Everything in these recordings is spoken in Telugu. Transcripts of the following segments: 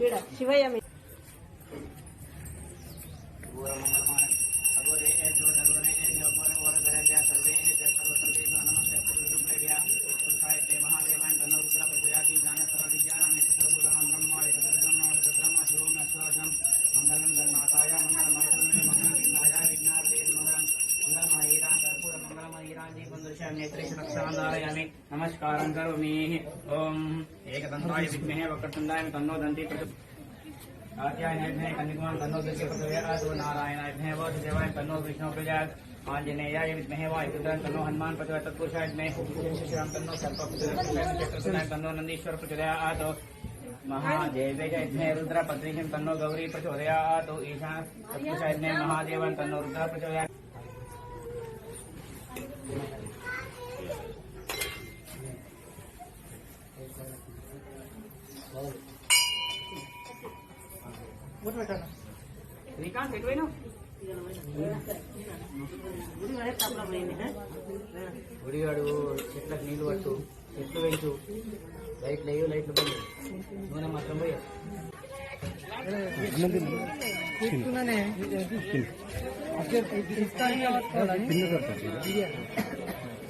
ಬೇಡ ಶಿವಯ್ಯ मंगलम गणमाताय मंगल मंगल विघ्नाय विघ्नार्थे मंगलम नमस्कार नमस्कारं करोमि ॐ एकदन्ताय विद्महे वक्रतुण्डाय तन्नो हनुमान तत्पुरुषाय विद्महे श्रीराम तन्नो तन्नो महादेव यज्ञ रुद्र प्रचोदया तन्नो गौरी विद्महे तन्नो रुद्र శ్రీకాంత్ ఎటువైనా గుడిగాడు చెట్లకు నీళ్ళు పట్టు చెట్లు పెంచు. లైట్లు వేయు లైట్లు పోయి నూనె మాత్రం పోయి.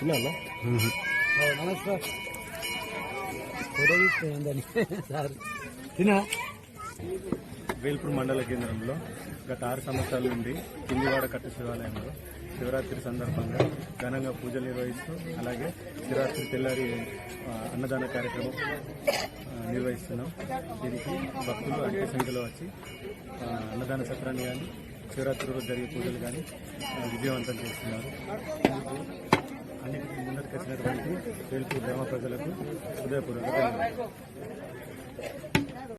ಇಲ್ಲ ನಮಸ್ಕಾರ ಕೊಡಗಿತ್ತು ಅಂದಾನೆ ಸರ್ ದಿನ వేల్పూర్ మండల కేంద్రంలో గత ఆరు సంవత్సరాల నుండి కిందివాడ కట్ట శివాలయంలో శివరాత్రి సందర్భంగా ఘనంగా పూజలు నిర్వహిస్తూ అలాగే శివరాత్రి తెల్లారి అన్నదాన కార్యక్రమం నిర్వహిస్తున్నాం. దీనికి భక్తులు అధిక సంఖ్యలో వచ్చి అన్నదాన సత్రాన్ని కానీ శివరాత్రి రోజు జరిగే పూజలు కానీ విజయవంతం చేస్తున్నారు. అన్నిటికీ ముందరికి వచ్చినటువంటి వేల్పూర్ గ్రామ ప్రజలకు హృదయపూర్వక ధన్యవాదాలు.